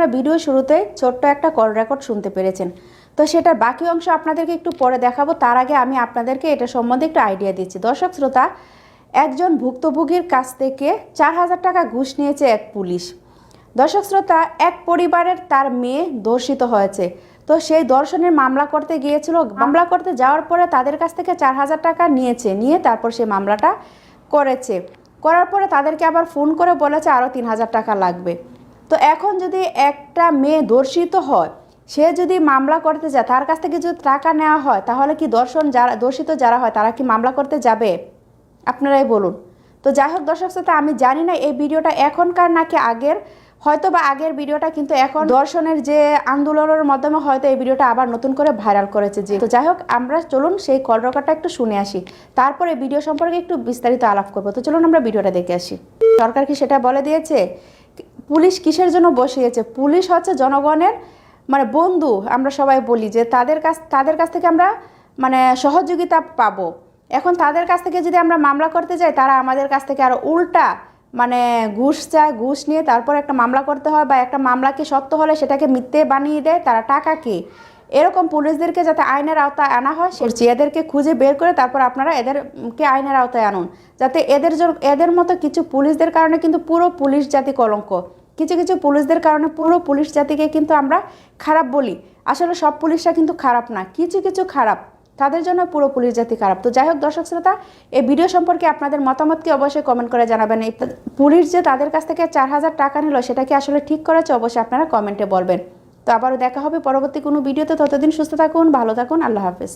আপনারা ভিডিও শুরুতে ছোট্ট একটা কল রেকর্ড শুনতে পেরেছেন। তো সেটার বাকি অংশ আপনাদেরকে একটু পরে দেখাবো। তার আগে আমি আপনাদেরকে এটা সম্বন্ধে একটু আইডিয়া দিচ্ছি। দর্শক শ্রোতা, একজন ভুক্তভোগীর কাছ থেকে চার হাজার টাকা ঘুষ নিয়েছে এক পুলিশ। দর্শক শ্রোতা, এক পরিবারের তার মেয়ে ধর্ষিত হয়েছে। তো সেই দর্শনের মামলা করতে গিয়েছিল। মামলা করতে যাওয়ার পরে তাদের কাছ থেকে চার হাজার টাকা নিয়েছে। নিয়ে তারপর সে মামলাটা করেছে। করার পরে তাদেরকে আবার ফোন করে বলেছে আরও তিন হাজার টাকা লাগবে। তো এখন যদি একটা মেয়ে ধর্ষিত হয়, সে যদি মামলা করতে যায়, তার কাছ থেকে যদি টাকা নেওয়া হয়, তাহলে কি দর্শন যারা, দর্শিত যারা হয়, তারা কি মামলা করতে যাবে? আপনারাই বলুন। তো যাই হোক দর্শক শ্রোতা, আমি জানি না এই ভিডিওটা এখনকার নাকি আগের হয়তো বা আগের ভিডিওটা কিন্তু এখন দর্শনের যে আন্দোলনের মাধ্যমে হয়তো এই ভিডিওটা আবার নতুন করে ভাইরাল করেছে যে তো যাই হোক, আমরা চলুন সেই কল রেকর্ডটা একটু শুনে আসি। তারপরে ভিডিও সম্পর্কে একটু বিস্তারিত আলাপ করব। তো চলুন আমরা ভিডিওটা দেখে আসি। সরকার কি সেটা বলে দিয়েছে? পুলিশ কিসের জন্য বসিয়েছে পুলিশ হচ্ছে জনগণের মানে বন্ধু আমরা সবাই বলি যে তাদের কাছ তাদের কাছ থেকে আমরা মানে সহযোগিতা পাবো। এখন তাদের কাছ থেকে যদি আমরা মামলা করতে যাই তারা আমাদের কাছ থেকে আরও উল্টা মানে ঘুষ চায় ঘুষ নিয়ে তারপর একটা মামলা করতে হয় বা একটা মামলাকে সত্য হলে সেটাকে মিথ্যে বানিয়ে দেয় তারা টাকা কি? এরকম পুলিশদেরকে যাতে আইনের আওতায় আনা হয় সে এদেরকে খুঁজে বের করে তারপর আপনারা এদেরকে আইনের আওতায় আনুন। যাতে এদের জন- এদের মতো কিছু পুলিশদের কারণে কিন্তু পুরো পুলিশ জাতি কলঙ্ক। কিছু কিছু পুলিশদের কারণে পুরো পুলিশ জাতিকে কিন্তু আমরা খারাপ বলি। আসলে সব পুলিশরা কিন্তু খারাপ না, কিছু কিছু খারাপ। তাদের জন্য পুরো পুলিশ জাতি খারাপ। তো যাই হোক, দর্শক শ্রোতা, এই ভিডিও সম্পর্কে আপনাদের মতামতকে অবশ্যই কমেন্ট করে জানাবেন। এই পুলিশ যে তাদের কাছ থেকে চার হাজার টাকা নিল, সেটা কি আসলে ঠিক করেছে? অবশ্যই আপনারা কমেন্টে বলবেন। তো আবারও দেখা হবে পরবর্তী কোনো ভিডিওতে। ততদিন সুস্থ থাকুন, ভালো থাকুন, আল্লাহ হাফেজ।